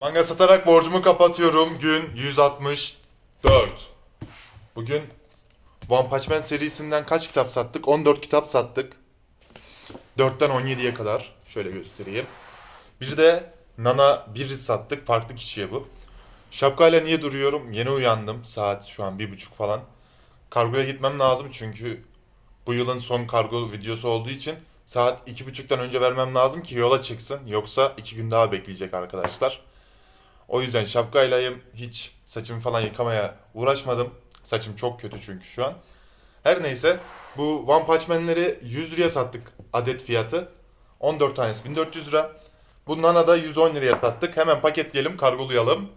Manga satarak borcumu kapatıyorum. Gün 164. Bugün One Punch Man serisinden kaç kitap sattık? 14 kitap sattık. 4'ten 17'ye kadar. Şöyle göstereyim. Bir de Nana 1 sattık. Farklı kişiye bu. Şapkayla niye duruyorum? Yeni uyandım. Saat şu an bir buçuk falan. Kargoya gitmem lazım çünkü bu yılın son kargo videosu olduğu için saat iki buçuktan önce vermem lazım ki yola çıksın. Yoksa iki gün daha bekleyecek arkadaşlar. O yüzden şapkaylayım. Hiç saçımı falan yıkamaya uğraşmadım. Saçım çok kötü çünkü şu an. Her neyse bu One Punch Man'leri 100 liraya sattık adet fiyatı. 14 tanesi 1400 lira. Bu Nana'da 110 liraya sattık. Hemen paketleyelim, kargolayalım.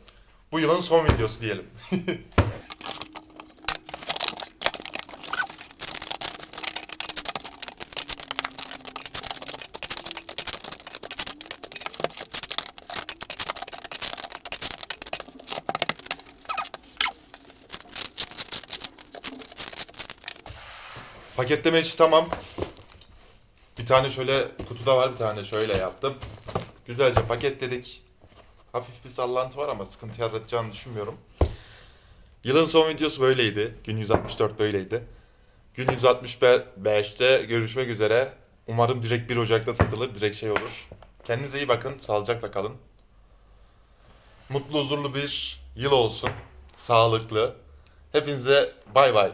Bu yılın son videosu diyelim. Paketleme işi tamam. Bir tane şöyle kutuda var, bir tane şöyle yaptım. Güzelce paketledik. Hafif bir sallantı var ama sıkıntı yaratacağını düşünmüyorum. Yılın son videosu böyleydi. Gün 164 böyleydi. Gün 165'te görüşmek üzere. Umarım direkt 1 Ocak'ta satılır, direkt şey olur. Kendinize iyi bakın, sağlıcakla kalın. Mutlu, huzurlu bir yıl olsun. Sağlıklı. Hepinize bay bay.